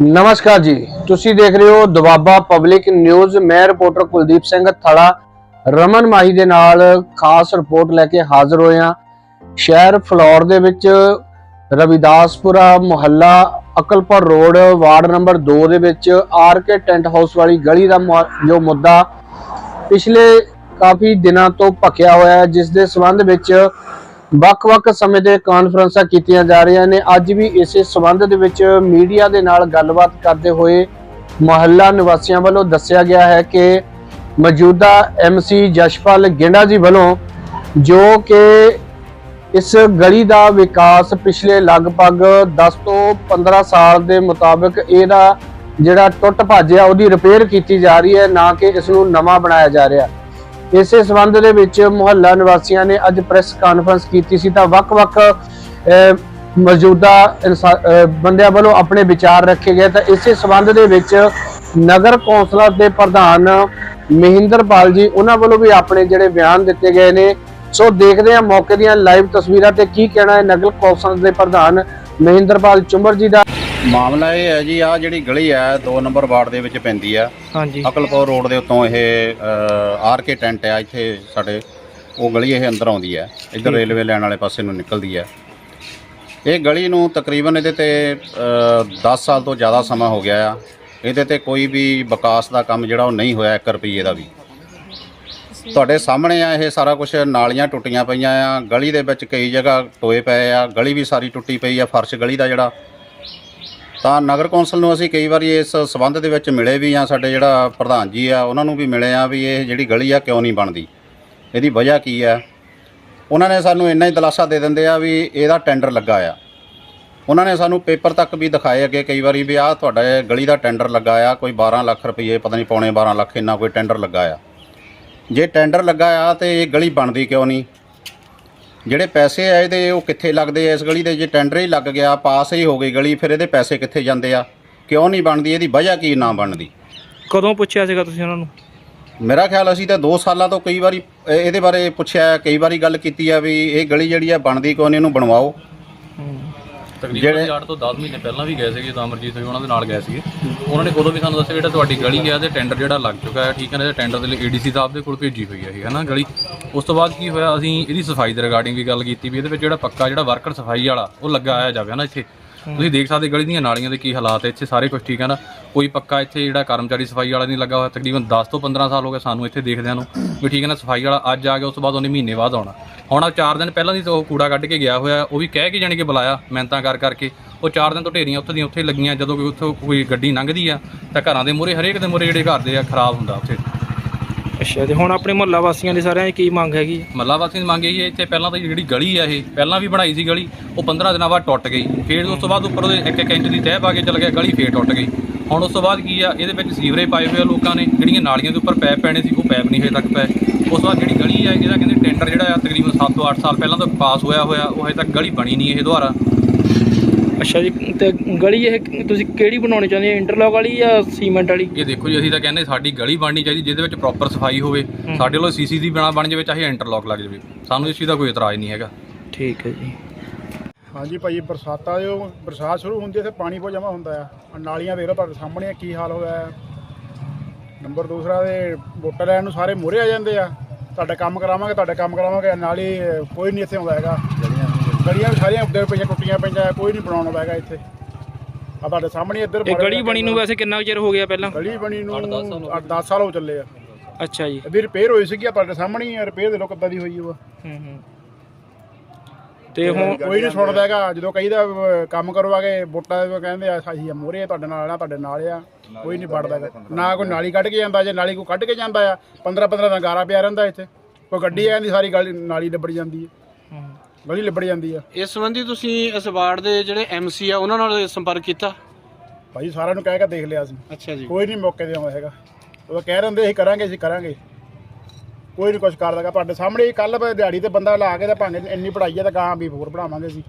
ਨਮਸਕਾਰ ਜੀ। ਤੁਸੀਂ ਦੇਖ ਰਹੇ ਹੋ ਦਵਾਬਾ ਪਬਲਿਕ ਨਿਊਜ਼। ਮੈਂ ਰਿਪੋਰਟਰ ਕੁਲਦੀਪ ਸਿੰਘ ਥੜਾ ਰਮਨ ਮਾਹੀ ਦੇ ਨਾਲ ਖਾਸ ਰਿਪੋਰਟ ਲੈ ਕੇ ਹਾਜ਼ਰ ਹੋਏ ਹਾਂ। ਸ਼ਹਿਰ ਫਲੌਰ ਦੇ ਵਿੱਚ ਰਵਿਦਾਸਪੁਰਾ ਮੁਹੱਲਾ ਅਕਲਪੁਰ ਰੋਡ, ਵਾਰਡ ਨੰਬਰ 2 ਦੇ ਵਿੱਚ ਆਰ ਕੇ ਟੈਂਟ ਹਾਊਸ ਵਾਲੀ ਗਲੀ ਦਾ ਜੋ ਮੁੱਦਾ ਪਿਛਲੇ ਕਾਫੀ ਦਿਨਾਂ ਤੋਂ ਭਖਿਆ ਹੋਇਆ ਹੈ, ਜਿਸ ਦੇ ਸੰਬੰਧ ਵਿੱਚ ਵੱਖ-ਵੱਖ ਸਮੇਂ ਦੇ ਕਾਨਫਰੰਸਾਂ ਕੀਤੀਆਂ ਜਾ ਰਹੀਆਂ ਨੇ। ਅੱਜ ਵੀ ਇਸੇ ਸੰਬੰਧ ਦੇ ਵਿੱਚ ਮੀਡੀਆ ਦੇ ਨਾਲ ਗੱਲਬਾਤ ਕਰਦੇ ਹੋਏ ਮੁਹੱਲਾ ਨਿਵਾਸੀਆਂ ਵੱਲੋਂ ਦੱਸਿਆ ਗਿਆ ਹੈ ਕਿ ਮੌਜੂਦਾ ਐਮਸੀ ਜਸ਼ਪਾਲ ਗਿੰਡਾ ਜੀ ਵੱਲੋਂ ਜੋ ਕਿ ਇਸ ਗਲੀ ਦਾ ਵਿਕਾਸ ਪਿਛਲੇ ਲਗਭਗ 10 ਤੋਂ 15 ਸਾਲ ਦੇ ਮੁਤਾਬਕ ਇਹਦਾ ਜਿਹੜਾ ਟੁੱਟ ਭੱਜਿਆ ਉਹਦੀ ਰਿਪੇਅਰ ਕੀਤੀ ਜਾ ਰਹੀ ਹੈ, ਨਾ ਕਿ ਇਸ ਨੂੰ ਨਵਾਂ ਬਣਾਇਆ ਜਾ ਰਿਹਾ। ਇਸੇ ਸੰਬੰਧ ਦੇ ਵਿੱਚ ਮੁਹੱਲਾ ਨਿਵਾਸੀਆਂ ਨੇ ਅੱਜ ਪ੍ਰੈਸ ਕਾਨਫਰੰਸ ਕੀਤੀ ਸੀ ਤਾਂ ਵੱਖ-ਵੱਖ ਮੌਜੂਦਾ ਇਨਸਾ- ਬੰਦਿਆਂ ਵੱਲੋਂ ਆਪਣੇ ਵਿਚਾਰ ਰੱਖੇ ਗਏ ਤਾਂ ਇਸੇ ਸੰਬੰਧ ਦੇ ਵਿੱਚ ਨਗਰ ਕੌਂਸਲਰ ਦੇ ਪ੍ਰਧਾਨ ਮਹਿੰਦਰਪਾਲ ਜੀ, ਉਹਨਾਂ ਵੱਲੋਂ ਵੀ ਆਪਣੇ ਜਿਹੜੇ ਬਿਆਨ ਦਿੱਤੇ ਗਏ ਨੇ। ਸੋ ਦੇਖਦੇ ਹਾਂ ਮੌਕੇ ਦੀਆਂ ਲਾਈਵ ਤਸਵੀਰਾਂ ਤੇ ਕੀ ਕਹਿਣਾ ਹੈ ਨਗਰ ਕੌਂਸਲ ਦੇ ਪ੍ਰਧਾਨ ਮਹਿੰਦਰਪਾਲ ਚੁੰਬਰ ਜੀ ਦਾ। ਮਾਮਲਾ ਇਹ ਹੈ ਜੀ ਆ ਜਿਹੜੀ ਗਲੀ ਹੈ 2 ਨੰਬਰ ਵਾਰਡ ਦੇ ਵਿੱਚ ਪੈਂਦੀ ਆ। ਹਾਂਜੀ। ਅਕਲਪੁਰ ਰੋਡ ਦੇ ਉੱਤੋਂ ਇਹ ਆਰ ਕੇ ਟੈਂਟ ਆ ਇੱਥੇ ਸਾਡੇ ਉਹ ਗਲੀ ਇਹ ਅੰਦਰ ਆਉਂਦੀ ਹੈ। ਇੱਧਰ ਰੇਲਵੇ ਲਾਈਨ ਵਾਲੇ ਪਾਸੇ ਨੂੰ ਨਿਕਲਦੀ ਹੈ। ਇਹ ਗਲੀ ਨੂੰ ਤਕਰੀਬਨ ਇਹਦੇ ਤੇ ਅ, 10 ਸਾਲ ਤੋਂ ਜ਼ਿਆਦਾ ਸਮਾਂ ਹੋ ਗਿਆ ਆ। ਇਹਦੇ ਤੇ ਕੋਈ ਵੀ ਵਿਕਾਸ ਦਾ ਕੰਮ ਜਿਹੜਾ ਉਹ ਨਹੀਂ ਹੋਇਆ 1 ਰੁਪਈਏ ਦਾ ਵੀ। ਤੁਹਾਡੇ ਸਾਹਮਣੇ ਆ ਇਹ ਸਾਰਾ ਕੁਝ ਨਾਲੀਆਂ ਟੁੱਟੀਆਂ ਪਈਆਂ ਆ। ਗਲੀ ਦੇ ਵਿੱਚ ਕਈ ਜਗ੍ਹਾ ਟੋਏ ਪਏ ਆ ਗਲੀ ਵੀ ਸਾਰੀ ਟੁੱਟੀ ਪਈ ਆ ਫਰਸ਼ ਗਲੀ ਦਾ ਜਿਹੜਾ ਤਾਂ ਨਗਰ ਕੌਂਸਲ ਨੂੰ ਅਸੀਂ ਕਈ ਵਾਰੀ ਇਸ ਸਬੰਧ ਦੇ ਵਿੱਚ ਮਿਲੇ ਵੀ ਆ, ਸਾਡੇ ਜਿਹੜਾ ਪ੍ਰਧਾਨ ਜੀ ਆ, ਉਹਨਾਂ ਨੂੰ ਵੀ ਮਿਲੇ ਆ ਵੀ ਇਹ ਜਿਹੜੀ ਗਲੀ ਆ ਕਿਉਂ ਨਹੀਂ ਬਣਦੀ? ਇਹਦੀ ਵਜ੍ਹਾ ਕੀ ਆ? ਉਹਨਾਂ ਨੇ ਸਾਨੂੰ ਇੰਨਾ ਹੀ ਦਿਲਾਸਾ ਦੇ ਦਿੰਦੇ ਆ ਵੀ ਇਹਦਾ ਟੈਂਡਰ ਲੱਗਾ ਆ। ਉਹਨਾਂ ਨੇ ਸਾਨੂੰ ਪੇਪਰ ਤੱਕ ਵੀ ਦਿਖਾਏ ਅੱਗੇ ਕਈ ਵਾਰੀ ਵੀ ਆਹ ਤੁਹਾਡਾ ਇਹ ਗਲੀ ਦਾ ਟੈਂਡਰ ਲੱਗਾ ਆ, ਕੋਈ 12 ਲੱਖ ਰੁਪਏ ਪਤਾ ਨਹੀਂ ਪੌਣੇ 12 ਲੱਖ ਇੰਨਾ ਕੋਈ ਟੈਂਡਰ ਲੱਗਾ ਆ। ਜੇ ਟੈਂਡਰ ਲੱਗਾ ਆ ਤੇ ਇਹ ਗਲੀ ਬਣਦੀ ਕਿਉਂ ਨਹੀਂ? ਜਿਹੜੇ ਪੈਸੇ ਆ ਇਹਦੇ ਉਹ ਕਿੱਥੇ ਲੱਗਦੇ ਆ? ਇਸ ਗਲੀ ਦੇ ਜੇ ਟੈਂਡਰ ਹੀ ਲੱਗ ਗਿਆ ਪਾਸ ਹੀ ਹੋ ਗਈ ਗਲੀ ਫਿਰ ਇਹਦੇ ਪੈਸੇ ਕਿੱਥੇ ਜਾਂਦੇ ਆ? ਕਿਉਂ ਨਹੀਂ ਬਣਦੀ? ਇਹਦੀ ਵਜ੍ਹਾ ਕੀ ਨਾ ਬਣਦੀ? ਕਦੋਂ ਪੁੱਛਿਆ ਸੀਗਾ ਤੁਸੀਂ ਉਹਨਾਂ ਨੂੰ? ਮੇਰਾ ਖਿਆਲ ਅਸੀਂ ਤਾਂ 2 ਸਾਲਾਂ ਤੋਂ ਕਈ ਵਾਰੀ ਇਹ- ਇਹਦੇ ਬਾਰੇ ਪੁੱਛਿਆ ਕਈ ਵਾਰੀ ਗੱਲ ਕੀਤੀ ਆ ਵੀ ਇਹ ਗਲੀ ਜਿਹੜੀ ਆ ਬਣਦੀ ਕਿਉਂ ਨਹੀਂ? ਇਹਨੂੰ ਬਣਵਾਓ। ਤਕਰੀਬਨ ਜਿਹੜੇ- ਅਸੀਂ 8 ਤੋਂ 10 ਮਹੀਨੇ ਪਹਿਲਾਂ ਵੀ ਗਏ ਸੀਗੇ ਤਾਂ ਅਮਰਜੀਤ ਸਿੰਘ ਉਹਨਾਂ ਦੇ ਨਾਲ ਗਏ ਸੀਗੇ। ਉਹਨਾਂ ਨੇ ਉਦੋਂ ਵੀ ਸਾਨੂੰ ਦੱਸਿਆ ਜਿਹੜਾ ਤੁਹਾਡੀ ਗਲੀ ਹੈ ਤੇ ਟੈਂਡਰ ਜਿਹੜਾ ਲੱਗ ਚੁੱਕਾ ਹੈ ਠੀਕ ਹੈ ਨਾ ਇਹਦੇ ਟੈਂਡਰ ਦੇ ਲਈ ਏਡੀਸੀ ਸਾਹਿਬ ਦੇ ਕੋਲ ਭੇਜੀ ਹੋਈ ਹੈ ਇਹ ਹੈ ਨਾ ਗਲੀ। ਉਸ ਤੋਂ ਬਾਅਦ ਕੀ ਹੋਇਆ ਅਸੀਂ ਇਹਦੀ ਸਫ਼ਾਈ ਦੇ ਰਿਗਾਰਡਿੰਗ ਵੀ ਗੱਲ ਕੀਤੀ ਵੀ ਇਹਦੇ ਵਿੱਚ ਜਿਹੜਾ ਪੱਕਾ ਜਿਹੜਾ ਵਰਕਰ ਸਫ਼ਾਈ ਵਾਲਾ ਉਹ ਲੱਗਾ ਆਇਆ ਜਾਵੇ ਨਾ ਇੱਥੇ। ਤੁਸੀਂ ਦੇਖ ਸਕਦੇ ਗਲੀ ਦੀਆਂ ਨਾਲੀਆਂ ਦੇ ਕੀ ਹਾਲਾਤ ਹੈ ਇੱਥੇ ਸਾਰੇ ਕੁਝ ਠੀਕ ਹੈ ਨਾ। ਕੋਈ ਪੱਕਾ ਇੱਥੇ ਜਿਹੜਾ ਕਰਮਚਾਰੀ ਸਫ਼ਾਈ ਵਾਲਾ ਨਹੀਂ ਲੱਗਾ ਹੋਇਆ, ਤਕਰੀਬਨ 10 ਤੋਂ 15 ਸਾਲ ਹੋ ਗਏ ਸਾਨੂੰ ਇੱਥੇ ਦੇਖਦਿਆਂ ਨੂੰ ਵੀ ਠੀਕ ਹੈ ਨਾ, ਸਫ਼ਾਈ ਵਾਲਾ ਅੱਜ ਆ ਗਿਆ, ਉਸ ਤੋਂ ਬਾਅਦ ਉਹਨੇ ਮਹੀਨੇ ਬਾਅਦ ਆਉਣਾ। ਹੁਣ ਆ 4 ਦਿਨ ਪਹਿਲਾਂ ਦੀ ਉਹ ਕੂੜਾ ਕੱਢ ਕੇ ਗਿਆ ਹੋਇਆ, ਉਹ ਵੀ ਕਹਿ ਕੇ ਜਾਣੀ ਕਿ ਬੁਲਾਇਆ ਮਿਹਨਤਾਂ ਕਰ ਕਰਕੇ। ਉਹ 4 ਦਿਨ ਤੋਂ ਢੇਰੀਆਂ ਉੱਥੇ ਦੀਆਂ ਉੱਥੇ ਲੱਗੀਆਂ, ਜਦੋਂ ਕੋਈ ਉੱਥੋਂ ਕੋਈ ਗੱਡੀ ਲੰਘਦੀ ਆ ਤਾਂ ਘਰਾਂ ਦੇ ਮੂਹਰੇ, ਹਰੇਕ ਦੇ ਮੂਹਰੇ ਜਿਹੜੇ ਘਰ ਦੇ ਆ, ਖਰਾਬ ਹੁੰਦਾ ਉੱਥੇ। ਅੱਛਾ, ਤੇ ਹੁਣ ਆਪਣੇ ਮੁਹੱਲਾ ਵਾਸੀਆਂ ਦੀ ਸਾਰਿਆਂ ਦੀ ਕੀ ਮੰਗ ਹੈਗੀ? ਮੱਲਾ ਵਾਸੀਆਂ ਦੀ ਮੰਗ ਇਹੀ ਹੈ, ਇੱਥੇ ਪਹਿਲਾਂ ਤਾਂ ਜਿਹੜੀ ਗਲੀ ਆ ਇਹ, ਪਹਿਲਾਂ ਵੀ ਬਣਾਈ ਸੀ ਗਲੀ, ਉਹ 15 ਦਿਨਾਂ ਬਾਅਦ ਟੁੱਟ ਗਈ। ਫਿਰ ਉਸ ਤੋਂ ਬਾਅਦ ਉੱਪਰ ਉਹਦੇ ਇੱਕ ਇੱਕ ਇੰਚ ਦੀ ਤਹਿ ਪਾ ਕੇ ਚੱਲ ਗਿਆ, ਗਲੀ ਫੇਰ ਟੁੱਟ ਗਈ। ਹੁਣ ਉਸ ਤੋਂ ਬਾਅਦ ਕੀ ਆ, ਇਹਦੇ ਵਿੱਚ ਸੀਵਰੇਜ ਪਾਏ ਹੋਏ ਆ ਲੋਕਾਂ ਨੇ, ਜਿਹੜੀਆਂ ਨਾਲੀਆਂ ਦੇ ਉੱਪਰ ਪੈਪ ਪੈਣੇ ਸੀ, ਉਹ ਪੈਪ ਨਹੀਂ ਹਜੇ ਤੱਕ ਪਏ। ਉਸ ਤੋਂ ਬਾਅਦ ਜਿਹੜੀ ਗਲੀ ਆ, ਇਹਦਾ ਕਹਿੰਦੇ ਟੈਂਡਰ ਜਿਹੜਾ ਆ, ਤਕਰੀਬਨ 7 ਤੋਂ 8 ਸਾਲ ਪਹਿਲਾਂ ਤੋਂ ਪਾਸ ਹੋਇਆ ਹੋਇਆ, ਉਹ ਹਜੇ ਤੱਕ ਗਲੀ ਬਣੀ ਨਹੀਂ ਇਹ ਦੁਆਰਾ ਅੱਛਾ ਜੀ ਤੇ ਗਲੀ ਇਹ ਤੁਸੀਂ ਕਿਹੜੀ ਬਣਾਉਣੀ ਚਾਹੁੰਦੇ ਹੋ ਇੰਟਰਲੌਕ ਵਾਲੀ ਜਾਂ ਸੀਮੈਂਟ ਵਾਲੀ? ਇਹ ਦੇਖੋ ਜੀ ਅਸੀਂ ਤਾਂ ਕਹਿੰਦੇ ਸਾਡੀ ਗਲੀ ਬਣਨੀ ਚਾਹੀਦੀ ਜਿਹਦੇ ਵਿੱਚ ਪ੍ਰੋਪਰ ਸਫ਼ਾਈ ਹੋਵੇ। ਸਾਡੇ ਵੱਲੋਂ ਸੀਸੀ ਦੀ ਬਣਾ ਬਣ ਜਾਵੇ ਚਾਹੇ ਇੰਟਰਲੌਕ ਲੱਗ ਜਾਵੇ। ਸਾਨੂੰ ਇਸ ਚੀਜ਼ ਦਾ ਕੋਈ ਇਤਰਾਜ਼ ਨਹੀਂ ਹੈਗਾ। ਠੀਕ ਹੈ ਜੀ। ਹਾਂਜੀ ਭਾਈ ਬਰਸਾਤਾਂ ਜੋ ਬਰਸਾਤ ਸ਼ੁਰੂ ਹੁੰਦੀ ਹੈ ਤੇ ਪਾਣੀ ਬਹੁਤ ਜਮ੍ਹਾਂ ਹੁੰਦਾ ਆ। ਨਾਲੀਆਂ ਵੇਖ ਲਓ ਤੁਹਾਡੇ ਸਾਹਮਣੇ ਆ ਕੀ ਹਾਲ ਹੋਇਆ ਨੰਬਰ ਦੂਸਰਾ ਦੇ ਵੋਟਰ ਲੈਣ ਨੂੰ ਸਾਰੇ ਮੂਹਰੇ ਆ ਜਾਂਦੇ ਆ। ਤੁਹਾਡਾ ਕੰਮ ਕਰਾਵਾਂਗੇ ਤੁਹਾਡਾ ਕੰਮ ਕਰਾਵਾਂਗੇ ਨਾਲੀ ਕੋਈ ਨਹੀਂ ਇੱਥੇ ਆਉਂਦਾ ਹੈਗਾ। ਗਲੀਆਂ ਵੀ ਸਾਰੀਆਂ ਉੱਤੇ ਪਈਆਂ ਟੁੱਟੀਆਂ ਪਈਆਂ ਕੋਈ ਨਹੀਂ ਬਣਾਉਣ ਆਉਂਦਾ ਹੈਗਾ ਇੱਥੇ। ਆ ਤੁਹਾਡੇ ਸਾਹਮਣੇ ਇੱਧਰ ਇਹ ਗਲੀ ਬਣੀ ਨੂੰ ਵੈਸੇ ਕਿੰਨਾ ਕੁ ਚਿਰ ਹੋ ਗਿਆ ਪਹਿਲਾਂ? ਗਲੀ ਬਣੀ ਨੂੰ ਅੱਠ ਦਸ ਸਾਲ ਹੋ 8-10 ਸਾਲ ਹੋ ਚੱਲੇ ਆ। ਅੱਛਾ ਜੀ। ਇਹਦੀ ਰਿਪੇਅਰ ਹੋਈ ਸੀਗੀ ਆ ਤੁਹਾਡੇ ਸਾਹਮਣੇ ਹੀ ਰਿਪੇਅਰ ਦੇ ਲੋ ਕਿੱਦਾਂ ਦੀ ਹੋਈ ਉਹ। ਹੂੰ ਹੂੰ। ਤੇ ਹੁਣ ਕੋਈ ਨਹੀਂ ਸੁਣਦਾ ਹੈਗਾ ਜਦੋਂ ਕਹੀਦਾ ਕੰਮ ਕਰਵਾਗੇ ਵੋਟਾਂ ਦੇ ਕਹਿੰਦੇ ਆ ਮੂਹਰੇ ਆ ਤੁਹਾਡੇ ਨਾਲ ਆ ਤੁਹਾਡੇ ਨਾਲ ਆ। ਕੋਈ ਨਹੀਂ ਵੜਦਾ ਨਾ ਕੋਈ ਨਾਲੀ ਕੱਢ ਕੇ ਜਾਂਦਾ ਜੇ ਨਾਲੀ ਕੋਈ ਕੱਢ ਕੇ ਜਾਂਦਾ ਆ 15 15 ਦਾ ਗਾਰਾ ਪਿਆ ਰਹਿੰਦਾ ਇੱਥੇ। ਕੋਈ ਗੱਡੀ ਆਂਦੀ ਸਾਰੀ ਗਲੀ ਨਾਲੀ ਲਿਬੜ ਜਾਂਦੀ ਹੂੰ। ਗਲੀ ਲਿਬੜ ਜਾਂਦੀ ਆ। ਇਸ ਸੰਬੰਧੀ ਤੁਸੀਂ ਇਸ ਵਾਰਡ ਦੇ ਜਿਹੜੇ ਐਮਸੀ ਆ ਉਹਨਾਂ ਨਾਲ ਸੰਪਰਕ ਕੀਤਾ? ਭਾਈ ਸਾਰਿਆਂ ਨੂੰ ਕਹਿ ਕੇ ਦੇਖ ਲਿਆ ਸੀ। ਅੱਛਾ ਜੀ। ਕੋਈ ਨਹੀਂ ਮੌਕੇ ਤੇ ਆਉਂਦਾ ਹੈਗਾ। ਉਹ ਕਹਿ ਰਹੇ ਹੁੰਦੇ ਅਸੀਂ ਕਰਾਂਗੇ ਅਸੀਂ ਕਰਾਂਗੇ। ਕੋਈ ਨਹੀਂ ਕੁਝ ਕਰਦਾਗਾ ਤੁਹਾਡੇ ਸਾਹਮਣੇ ਕੱਲ ਦਿਹਾੜੀ ਤੇ ਬੰਦਾ ਲਾ ਕੇ ਤਾਂ ਭਾਵੇਂ ਇੰਨੀ ਪੜਾਈ ਆ ਤਾਂ ਗਾਂ ਵੀ ਹੋਰ ਪੜਾਵਾਂਗੇ ਅਸੀਂ।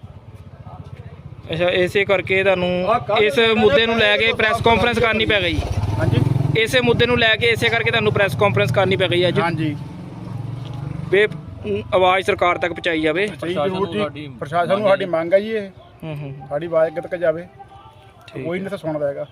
ਅੱਛਾ ਇਸੇ ਕਰਕੇ ਤੁਹਾਨੂੰ ਇਸ ਮੁੱਦੇ ਨੂੰ ਲੈ ਕੇ ਪ੍ਰੈਸ ਕਾਨਫਰੰਸ ਕਰਨੀ ਪੈ ਗਈ। ਹਾਂਜੀ। ਇਸੇ ਮੁੱਦੇ ਨੂੰ ਲੈ ਕੇ ਇਸੇ ਕਰਕੇ ਤੁਹਾਨੂੰ ਪ੍ਰੈਸ ਕਾਨਫਰੰਸ ਕਰਨੀ ਪੈ ਗਈ ਅੱਜ। ਹਾਂਜੀ। ਅਮ, ਆਵਾਜ਼ ਸਰਕਾਰ ਤੱਕ ਪਹੁੰਚਾਈ ਜਾਵੇ। ਸਹੀ ਪ੍ਰਸ਼ਾਸਨ ਜ਼ਰੂਰ ਨੂੰ ਜੀ। ਸਾਡੀ ਪ੍ਰਸ਼ਾਸਨ ਨੂੰ ਸਾਡੀ ਮੰਗ ਹੈ ਜੀ ਇਹ। ਹੂੰ ਹੂੰ। ਸਾਡੀ ਆਵਾਜ਼ ਕਿਤੇ ਤੱਕ ਜਾਵੇ ਕੋਈ ਨਹੀਂ ਤਾਂ ਸੁਣਦਾ ਹੈਗਾ।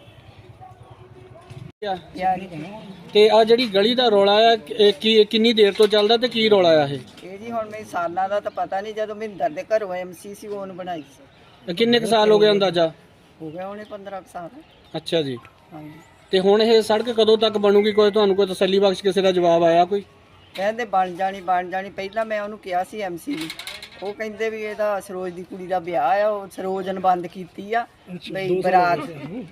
ਤੇ ਆ ਜਿਹੜੀ ਗਲੀ ਦਾ ਰੌਲਾ ਆ ਕੀ ਕਿੰਨੀ ਦੇਰ ਤੋਂ ਚੱਲਦਾ ਤੇ ਕੀ ਰੌਲਾ ਆ ਇਹ? ਇਹ ਜੀ ਹੁਣ ਮੈਨੂੰ ਸਾਲਾਂ ਦਾ ਤਾਂ ਪਤਾ ਨਹੀਂ ਜਦੋਂ ਮਹਿੰਦਰ ਦੇ ਘਰੋਂ ਐਮਸੀ ਸੀ ਉਹਨ ਬਣਾਈ ਸੀ। ਕਿੰਨੇ ਕੁ ਸਾਲ ਹੋ ਗਏ ਅੰਦਾਜ਼ਾ? ਹੋ ਗਿਆ ਉਹਨੇ 15 ਕੁ ਸਾਲ। ਅੱਛਾ ਜੀ। ਹਾਂਜੀ। ਤੇ ਹੁਣ ਇਹ ਸੜਕ ਕਦੋਂ ਤੱਕ ਬਣੂਗੀ? ਕੋਈ ਤੁਹਾਨੂੰ ਕੋਈ ਤਸੱਲੀ ਬਖਸ਼ ਕਿਸੇ ਦਾ ਜਵਾਬ ਆਇਆ ਕੋਈ? ਕਹਿੰਦੇ ਬਣ ਜਾਣੀ ਬਣ ਜਾਣੀ। ਪਹਿਲਾਂ ਮੈਂ ਉਹਨੂੰ ਕਿਹਾ ਸੀ ਐਮਸੀ ਨੂੰ। ਉਹ ਕਹਿੰਦੇ ਵੀ ਇਹਦਾ ਸਰੋਜ ਦੀ ਕੁੜੀ ਦਾ ਵਿਆਹ ਆ ਉਹ ਸਰੋਜਨ ਬੰਦ ਕੀਤੀ ਆ। ਬਈ ਬਰਾਤ ਨਹੀਂ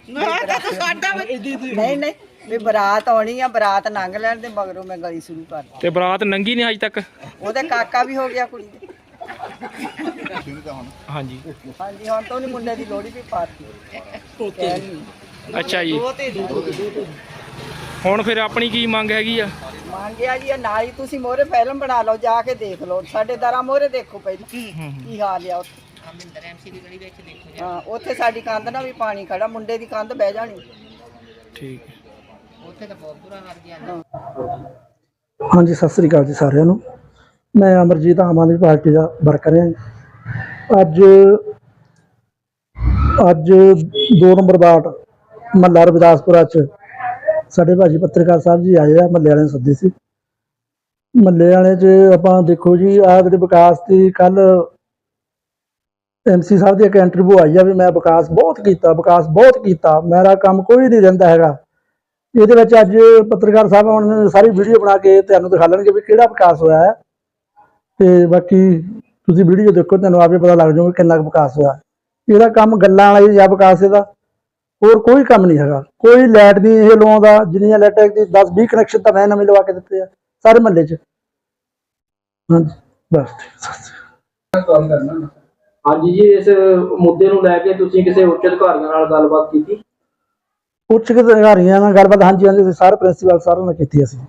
ਨਹੀਂ ਵੀ ਬਰਾਤ ਆਉਣੀ ਆ ਬਰਾਤ ਲੰਘ ਲੈਣ ਦੇ ਮਗਰੋਂ ਮੈਂ ਗਲੀ ਸ਼ੁਰੂ ਕਰ। ਤੇ ਬਰਾਤ ਨੰਗੀ ਨਹੀਂ ਅਜੇ ਤੱਕ? ਉਹਦੇ ਕਾਕਾ ਵੀ ਹੋ ਗਿਆ ਕੁੜੀ ਦੇ। ਹਾਂਜੀ। ਹਾਂਜੀ ਹੁਣ ਤਾਂ ਉਹਨੇ ਮੁੰਡੇ ਦੀ ਲੋੜੀ ਵੀ ਪਾਤੀ। ਅੱਛਾ ਜੀ। ਹੁਣ ਫਿਰ ਆਪਣੀ ਕੀ ਮੰਗ ਹੈਗੀ ਆ? ਮੰਗਿਆ ਜੀ ਇਹ ਨਾਲ ਹੀ ਤੁਸੀਂ ਮੋਰੇ ਫਿਲਮ ਬਣਾ ਲਓ ਜਾ ਕੇ ਦੇਖ ਲਓ। ਸਾਡੇ ਦਰਾਂ ਮੋਰੇ ਦੇਖੋ ਪਹਿਲਾਂ ਕੀ ਹਾਲ ਆ ਉੱਥੇ। ਹਾਂ ਉੱਥੇ ਸਾਡੀ ਕੰਧ ਨਾਲ ਵੀ ਪਾਣੀ ਖੜਾ ਮੁੰਡੇ ਦੀ ਕੰਧ ਬਹਿ ਜਾਣੀ। ਠੀਕ ਹਾਂਜੀ ਸਤਿ ਸ੍ਰੀ ਅਕਾਲ ਜੀ ਸਾਰਿਆਂ ਨੂੰ। ਮੈਂ ਅਮਰਜੀਤ ਆਮ ਆਦਮੀ ਪਾਰਟੀ ਦਾ ਵਰਕਰ ਹਾਂ ਅੱਜ ਅੱਜ 2 ਨੰਬਰ ਵਾਰਡ ਮਹੱਲਾ ਰਵਿਦਾਸਪੁਰਾ ਚ ਸਾਡੇ ਭਾਜੀ ਪੱਤਰਕਾਰ ਸਾਹਿਬ ਜੀ ਆਏ ਆ, ਮਹੱਲੇ ਵਾਲੇ ਨੇ ਸੱਦੇ ਸੀ। ਮਹੱਲੇ ਵਾਲੇ ਚ ਆਪਾਂ ਦੇਖੋ ਜੀ, ਆਹ ਜਿਹੜੇ ਵਿਕਾਸ ਦੀ ਕੱਲ ਐਮਸੀ ਸਾਹਿਬ ਦੀ ਇੱਕ ਇੰਟਰਵਿਊ ਆਈ ਆ ਵੀ ਮੈਂ ਵਿਕਾਸ ਬਹੁਤ ਕੀਤਾ, ਵਿਕਾਸ ਬਹੁਤ ਕੀਤਾ, ਮੇਰਾ ਕੰਮ ਕੋਈ ਨਹੀਂ ਰਹਿੰਦਾ ਹੈਗਾ। ਇਹਦੇ ਵਿੱਚ ਅੱਜ ਪੱਤਰਕਾਰ ਸਾਹਿਬ ਹੁਣ ਸਾਰੀ ਵੀਡੀਓ ਬਣਾ ਕੇ ਤੁਹਾਨੂੰ ਦਿਖਾ ਲੈਣਗੇ ਵੀ ਕਿਹੜਾ ਵਿਕਾਸ ਹੋਇਆ ਹੈ। ਤੇ ਬਾਕੀ ਤੁਸੀਂ ਵੀਡੀਓ ਦੇਖੋ, ਤੁਹਾਨੂੰ ਆਪੇ ਪਤਾ ਲੱਗ ਜਾਊਗਾ ਕਿੰਨਾ ਕੁ ਵਿਕਾਸ ਹੋਇਆ। ਇਹਦਾ ਕੰਮ ਗੱਲਾਂ ਵਾਲਾ ਹੀ ਆ ਵਿਕਾਸ ਇਹਦਾ। ਹੋਰ ਕੋਈ ਕੰਮ ਨਹੀਂ ਹੈਗਾ। ਕੋਈ ਲਾਈਟ ਨਹੀਂ ਇਹ ਲਵਾਉਂਦਾ ਜਿੰਨੀਆਂ ਲਾਈਟਾਂ ਦੀ 10 20 ਕਨੈਕਸ਼ਨ ਤਾਂ ਮੈਂ ਨਵੇਂ ਲਵਾ ਕੇ ਦਿੱਤੇ ਆ ਸਾਰੇ ਮਹੱਲੇ 'ਚ। ਹਾਂਜੀ ਬਸ ਸ਼੍ਰੀ ਅਕਾਲ। ਹਾਂਜੀ ਜੀ ਇਸ ਮੁੱਦੇ ਨੂੰ ਲੈ ਕੇ ਤੁਸੀਂ ਕਿਸੇ ਉੱਚ ਅਧਿਕਾਰੀਆਂ ਨਾਲ ਗੱਲਬਾਤ ਕੀਤੀ? ਉੱਚ ਅਧਿਕਾਰੀਆਂ ਨਾਲ ਗੱਲਬਾਤ ਹਾਂਜੀ ਹਾਂਜੀ ਸਾਰੇ ਪ੍ਰਿੰਸੀਪਲ ਸਾਰਿਆਂ ਨਾਲ ਕੀਤੀ ਅਸੀਂ।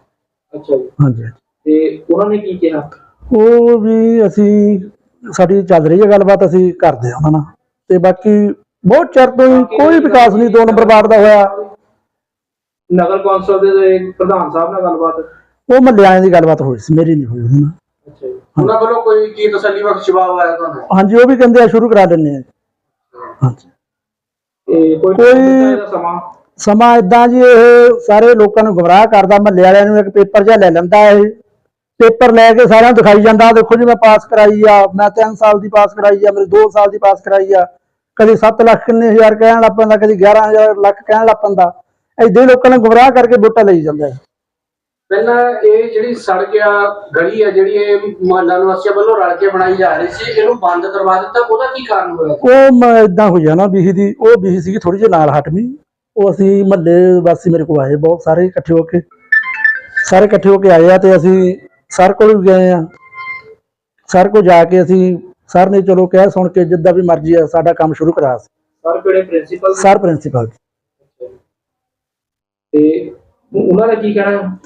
ਅੱਛਾ ਜੀ। ਹਾਂਜੀ। ਤੇ ਉਹਨਾਂ ਨੇ ਕੀ ਕਿਹਾ? ਉਹ ਵੀ ਅਸੀਂ ਸਾਡੀ ਚੱਲ ਰਹੀ ਹੈ ਗੱਲਬਾਤ ਅਸੀਂ ਕਰਦੇ ਹਾਂ ਉਹਨਾਂ ਨਾਲ। ਤੇ ਬਾਕੀ ਬਹੁਤ ਚਿਰ ਤੋਂ ਹੀ ਕੋਈ ਵਿਕਾਸ ਨਹੀਂ ਦੋ ਨੰਬਰ ਵਾਰਡ ਦਾ ਹੋਇਆ। ਨਗਰ ਕੌਂਸਲ ਦੇ ਪ੍ਰਧਾਨ ਸਾਹਿਬ ਨਾਲ ਗੱਲਬਾਤ। ਉਹ ਮਹੱਲੇ ਵਾਲਿਆਂ ਦੀ ਗੱਲਬਾਤ ਹੋਈ ਸੀ ਮੇਰੀ ਨਹੀਂ ਹੋਈ ਉਹਦੇ ਨਾਲ ਅੱਛਾ ਜੀ। ਉਹਨਾਂ ਵੱਲੋਂ ਕੋਈ ਕੀ ਤਸੱਲੀ ਬਖਸ਼ ਜਵਾਬ ਆਇਆ ਤੁਹਾਨੂੰ ਹਾਂਜੀ ਉਹ ਵੀ ਕਹਿੰਦੇ ਆ ਸ਼ੁਰੂ ਕਰਾ ਦਿੰਨੇ ਆ। ਹਾਂਜੀ। ਤੇ ਕੋਈ ਕੋਈ- ਇਹਦਾ ਸਮਾਂ? ਸਮਾਂ ਇਦਾਂ ਜੀ ਇਹ ਸਾਰੇ ਲੋਕਾਂ ਨੂੰ ਗੁੰਮਰਾਹ ਕਰਦਾ ਮਹੱਲੇ ਵਾਲਿਆਂ ਨੂੰ ਇੱਕ ਪੇਪਰ ਜਿਹਾ ਲੈ ਲੈਂਦਾ ਇਹ। ਪੇਪਰ ਲੈ ਕੇ ਸਾਰਿਆਂ ਨੂੰ ਦਿਖਾਈ ਜਾਂਦਾ ਆਹ ਦੇਖੋ ਜੀ ਮੈਂ ਪਾਸ ਕਰਾਈ ਆ ਮੈਂ 3 ਸਾਲ ਦੀ ਪਾਸ ਕਰਾਈ ਆ ਮੇਰੇ 2 ਸਾਲ ਦੀ ਪਾਸ ਕਰਾਈ ਆ। ਕਦੀ 7 ਲੱਖ ਕਿੰਨੇ ਹਜ਼ਾਰ ਕਹਿਣ ਲੱਗ ਪੈਂਦਾ ਕਦੀ 11000 ਲੱਖ ਕਹਿਣ ਲੱਗ ਪੈਂਦਾ। ਹੀ ਲੋਕਾਂ ਨੂੰ ਗੁੰਮਰਾਹ ਕਰਕੇ ਵੋਟਾਂ ਲਈ ਜਾਂਦਾ ਹੈ ਪਹਿਲਾਂ ਇਹ ਜਿਹੜੀ ਸੜਕ ਆ ਗਲੀ ਆ ਜਿਹੜੀ ਇਹ ਮੁਹੱਲਾ ਨਿਵਾਸੀਆਂ ਵੱਲੋਂ ਰਲ ਕੇ ਬਣਾਈ ਜਾ ਰਹੀ ਸੀ ਇਹਨੂੰ ਬੰਦ ਕਰਵਾ ਦਿੱਤਾ ਉਹਦਾ ਕੀ ਕਾਰਨ ਹੋਇਆ? ਉਹ ਇਦਾਂ ਆ ਨਾ ਬੀਹੀ ਦੀ ਉਹ ਬੀਹੀ ਸੀਗੀ ਥੋੜੀ ਜਿਹੀ ਨਾਲ ਹਟਵੀਂ। ਉਹ ਅਸੀਂ ਮਹੱਲੇ ਵਾਸੀ ਮੇਰੇ ਕੋਲ ਆਏ ਬਹੁਤ ਸਾਰੇ ਇਕੱਠੇ ਹੋ ਕੇ। ਸਾਰੇ ਇਕੱਠੇ ਹੋ ਕੇ ਆਏ ਆ ਤੇ ਅਸੀਂ ਸਰ ਕੋਲ ਵੀ ਗਏ ਆ। ਸਰ ਕੋਲ ਜਾ ਕੇ ਅਸੀਂ ਸਰ ਨੇ ਚਲੋ ਕਹਿ ਸੁਣ ਕੇ ਜਿੱਦਾਂ ਵੀ ਮਰਜ਼ੀ ਆ ਸਾਡਾ ਕੰਮ ਸ਼ੁਰੂ ਕਰਾ ਸਰ ਕਿਹੜੇ ਪ੍ਰਿੰਸੀਪਲ ਸਰ ਪ੍ਰਿੰਸੀਪਲ ਤੇ ਉਹਨਾਂ ਦਾ ਕੀ ਕਹਿਣਾ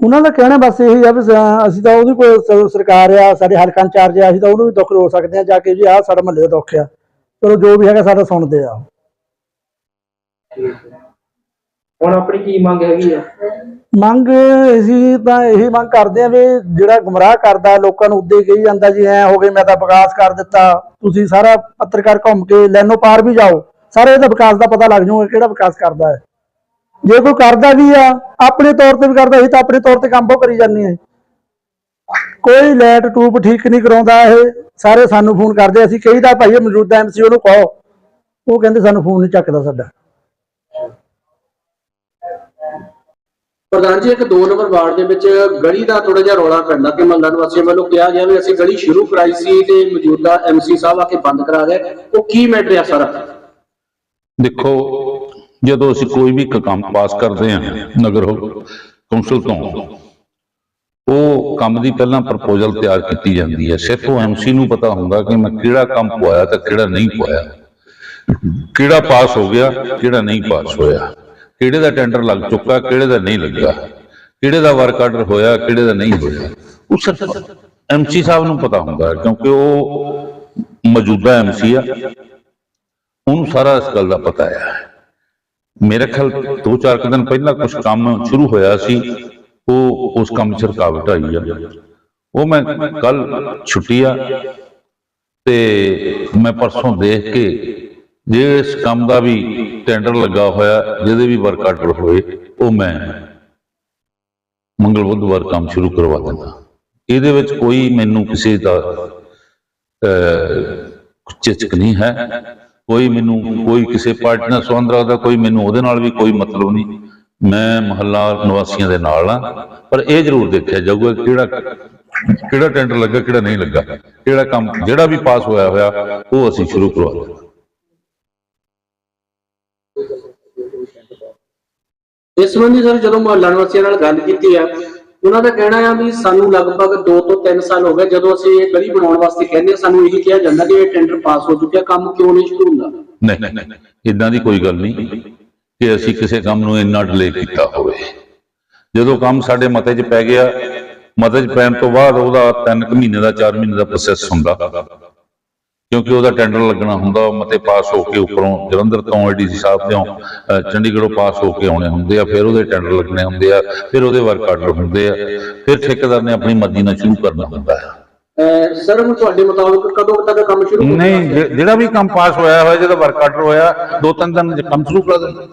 ਉਹਨਾਂ ਦਾ ਕਹਿਣਾ ਬਸ ਇਹੀ ਆ ਵੀ ਸ- ਅਸੀਂ ਤਾਂ ਉਹਦੀ ਕੋਈ ਸ- ਸਰਕਾਰ ਆ ਸਾਡੇ ਹਲਕਾ ਇੰਚਾਰਜ ਆ ਅਸੀਂ ਤਾਂ ਉਹਨੂੰ ਵੀ ਦੁੱਖ ਰੋ ਸਕਦੇ ਆ ਜਾ ਕੇ ਜੀ ਆਹ ਸਾਡਾ ਮਹੱਲੇ ਦਾ ਦੁੱਖ ਆ। ਚਲੋ ਜੋ ਵੀ ਹੈਗਾ ਸਾਡਾ ਸੁਣਦੇ ਆ। ਹੁਣ ਆਪਣੀ ਕੀ ਮੰਗ ਹੈਗੀ ਆ? ਮੰਗ ਅਸੀਂ ਤਾਂ ਇਹੀ ਮੰਗ ਕਰਦੇ ਆ ਵੀ ਜਿਹੜਾ ਗੁੰਮਰਾਹ ਕਰਦਾ, ਲੋਕਾਂ ਨੂੰ ਉੱਦੇ ਕਹੀ ਜਾਂਦਾ ਜੀ, ਐ ਹੋ ਗਏ, ਮੈਂ ਤਾਂ ਵਿਕਾਸ ਕਰ ਦਿੱਤਾ। ਤੁਸੀਂ ਸਾਰਾ ਪੱਤਰਕਾਰ ਘੁੰਮ ਕੇ ਲੈਨੋ ਪਾਰ ਵੀ ਜਾਓ। ਸਾਰੇ ਇਹਦਾ ਵਿਕਾਸ ਦਾ ਪਤਾ ਲੱਗ ਜਾਊਗਾ ਕਿਹੜਾ ਵਿਕਾਸ ਕਰਦਾ ਹੈ। ਜੇ ਕੋਈ ਕਰਦਾ ਵੀ ਆ, ਆਪਣੇ ਤੌਰ ਤੇ ਵੀ ਕਰਦਾ ਸੀ ਤਾਂ ਆਪਣੇ ਤੌਰ ਤੇ ਕੰਮ ਉਹ ਕਰੀ ਜਾਂਦੇ ਆ ਕੋਈ ਲੈਟ ਟੂਬ ਠੀਕ ਨਹੀਂ ਕਰਾਉਂਦਾ ਇਹ, ਸਾਰੇ ਸਾਨੂੰ ਫੋਨ ਕਰਦੇ, ਅਸੀਂ ਕਹੀਦਾ ਭਾਈ ਇਹ ਮੌਜੂਦਾ ਐਮਸੀ ਉਹਨੂੰ ਕਹੋ। ਉਹ ਕਹਿੰਦੇ ਸਾਨੂੰ ਫੋਨ ਨਹੀਂ ਚੱਕਦਾ ਸਾਡਾ। ਪ੍ਰਧਾਨ ਜੀ, ਇੱਕ 2 ਨੰਬਰ ਵਾਰਡ ਦੇ ਵਿੱਚ ਗਲੀ ਦਾ ਥੋੜਾ ਜਿਹਾ ਰੌਲਾ ਪੈਂਦਾ ਕਿ ਮਹੱਲਾ ਨਿਵਾਸੀਆਂ ਵੱਲੋਂ ਕਿਹਾ ਗਿਆ ਵੀ ਅਸੀਂ ਗਲੀ ਸ਼ੁਰੂ ਕਰਾਈ ਸੀ ਤੇ ਮੌਜੂਦਾ ਐਮਸੀ ਸਾਹਿਬ ਆ ਕੇ ਬੰਦ ਕਰਾ ਗਏ। ਉਹ ਕੀ ਮੈਟਰ ਆ ਸਾਰਾ? ਦੇਖੋ, ਜਦੋਂ ਅਸੀਂ ਕੋਈ ਵੀ ਕੰਮ ਪਾਸ ਕਰਦੇ ਹਾਂ ਨਗਰ ਕੌਂਸਲ ਤੋਂ, ਉਹ ਕੰਮ ਦੀ ਪਹਿਲਾਂ ਪ੍ਰਪੋਜ਼ਲ ਤਿਆਰ ਕੀਤੀ ਜਾਂਦੀ ਹੈ। ਸਿਰਫ ਉਹ ਐਮਸੀ ਨੂੰ ਪਤਾ ਹੁੰਦਾ ਕਿ ਮੈਂ ਕਿਹੜਾ ਕੰਮ ਪਵਾਇਆ ਤੇ ਕਿਹੜਾ ਨਹੀਂ ਪਵਾਇਆ। ਕਿਹੜਾ ਪਾਸ ਹੋ ਗਿਆ, ਕਿਹੜਾ ਨਹੀਂ ਪਾਸ ਹੋਇਆ। ਕਿਹੜੇ ਦਾ ਟੈਂਡਰ ਲੱਗ ਚੁੱਕਾ ਕਿਹੜੇ ਦਾ ਨਹੀਂ ਲੱਗਾ ਕਿਹੜੇ ਦਾ ਵਰਕ ਆਰਡਰ ਹੋਇਆ ਕਿਹੜੇ ਦਾ ਨਹੀਂ ਹੋਇਆ ਉਹ ਸਿਰਫ ਐਮਸੀ ਸਾਹਿਬ ਨੂੰ ਪਤਾ ਹੁੰਦਾ ਹੈ, ਕਿਉਂਕਿ ਉਹ ਮੌਜੂਦਾ ਐਮਸੀ ਆ। ਉਹਨੂੰ ਸਾਰਾ ਇਸ ਗੱਲ ਦਾ ਪਤਾ ਹੈ। ਮੇਰੇ ਖਿਆਲ ਦੋ ਚਾਰ ਕੁ ਦਿਨ ਪਹਿਲਾਂ ਕੁਝ ਕੰਮ ਸ਼ੁਰੂ ਹੋਇਆ ਸੀ ਉਹ ਉਸ ਕੰਮ 'ਚ ਰੁਕਾਵਟ ਆਈ ਆ। ਉਹ ਮੈਂ ਕੱਲ ਛੁੱਟੀ ਆ ਤੇ ਮੈਂ ਪਰਸੋਂ ਦੇਖ ਕੇ ਜੇ ਇਸ ਕੰਮ ਦਾ ਵੀ ਟੈਂਡਰ ਲੱਗਾ ਹੋਇਆ ਜਿਹਦੇ ਵੀ ਵਰਕ ਆਰਡਰ ਹੋਏ ਉਹ ਮੈਂ ਮੰਗਲ ਬੁੱਧਵਾਰ ਕੰਮ ਸ਼ੁਰੂ ਕਰਵਾ ਦਿੰਦਾ। ਇਹਦੇ ਵਿੱਚ ਕੋਈ ਮੈਨੂੰ ਕਿਸੇ ਦਾ ਅਹ, ਨਹੀਂ ਹੈ। ਕੋਈ ਮੈਨੂੰ ਕੋਈ ਕਿਸੇ ਪਾਰਟੀ ਨਾਲ ਸੰਬੰਧ ਰੱਖਦਾ ਕੋਈ ਮੈਨੂੰ ਉਹਦੇ ਨਾਲ ਵੀ ਕੋਈ ਮਤਲਬ ਨਹੀਂ। ਮੈਂ ਮਹੱਲਾ ਨਿਵਾਸੀਆਂ ਦੇ ਨਾਲ ਆ ਪਰ ਇਹ ਜ਼ਰੂਰ ਦੇਖਿਆ ਜਾਊਗਾ ਕਿ ਕਿਹੜਾ ਕਿਹੜਾ ਟੈਂਡਰ ਲੱਗਾ ਕਿਹੜਾ ਨਹੀਂ ਲੱਗਾ। ਕਿਹੜਾ ਕੰਮ ਜਿਹੜਾ ਵੀ ਪਾਸ ਹੋਇਆ ਹੋਇਆ ਉਹ ਅਸੀਂ ਸ਼ੁਰੂ ਕਰਵਾ ਦਿੰਦੇ ਇਸ ਸੰਬੰਧੀ ਸਰ, ਜਦੋਂ ਮੁਹੱਲਾ ਨਿਵਾਸੀਆਂ ਨਾਲ ਗੱਲ ਕੀਤੀ ਆ, ਉਹਨਾਂ ਦਾ ਕਹਿਣਾ ਆ ਵੀ ਸਾਨੂੰ ਲਗਭਗ 2 ਤੋਂ 3 ਸਾਲ ਹੋ ਗਏ, ਜਦੋਂ ਅਸੀਂ ਇਹ ਗਲੀ ਬਣਾਉਣ ਵਾਸਤੇ ਕਹਿੰਦੇ ਸਾਨੂੰ ਇਹੀ ਕਿਹਾ ਜਾਂਦਾ ਕਿ ਇਹ ਟੈਂਡਰ ਪਾਸ ਹੋ ਚੁੱਕਿਆ, ਕੰਮ ਕਿਉਂ ਨਹੀਂ ਸ਼ੁਰੂ ਹੁੰਦਾ? ਨਹੀਂ ਇਦਾਂ ਦੀ ਕੋਈ ਗੱਲ ਨਹੀਂ ਕਿ ਅਸੀਂ ਕਿਸੇ ਕੰਮ ਨੂੰ ਇੰਨਾ ਡਿਲੇ ਕੀਤਾ ਹੋਵੇ। ਜਦੋਂ ਕੰਮ ਸਾਡੇ ਮਤੇ 'ਚ ਪੈ ਗਿਆ ਮਤੇ 'ਚ ਪੈਣ ਤੋਂ ਬਾਅਦ ਉਹਦਾ 3 ਮਹੀਨੇ ਦਾ 4 ਮਹੀਨੇ ਦਾ ਪ੍ਰੋਸੈਸ ਹੁੰਦਾ। ਕਿਉਂਕਿ ਉਹਦਾ ਟੈਂਡਰ ਲੱਗਣਾ ਹੁੰਦਾ ਮਤੇ ਪਾਸ ਹੋ ਕੇ ਉੱਪਰੋਂ ਜਲੰਧਰ ਤੋਂ ਏਡੀਸੀ ਸਾਹਿਬ ਤੋਂ ਚੰਡੀਗੜ੍ਹੋਂ ਪਾਸ ਹੋ ਕੇ ਆਉਣੇ ਹੁੰਦੇ ਆ ਫਿਰ ਉਹਦੇ ਟੈਂਡਰ ਲੱਗਣੇ ਹੁੰਦੇ ਆ ਫਿਰ ਉਹਦੇ ਵਰਕ ਆਰਡਰ ਹੁੰਦੇ ਆ ਫਿਰ ਠੇਕੇਦਾਰ ਨੇ ਆਪਣੀ ਮਰਜ਼ੀ ਨਾਲ ਸ਼ੁਰੂ ਕਰਨਾ ਹੁੰਦਾ ਹੈ ਸਰ ਹੁਣ ਤੁਹਾਡੇ ਮੁਤਾਬਕ ਕਦੋਂ ਤੱਕ ਕੰਮ ਸ਼ੁਰੂ ਨਹੀਂ ਜਿਹੜਾ ਵੀ ਕੰਮ ਪਾਸ ਹੋਇਆ ਹੋਇਆ ਜਿਹਦਾ ਵਰਕ ਆਰਡਰ ਹੋਇਆ ਦੋ ਤਿੰਨ ਦਿਨ ਕੰਮ ਸ਼ੁਰੂ ਕਰ ਦਿੰਦੇ।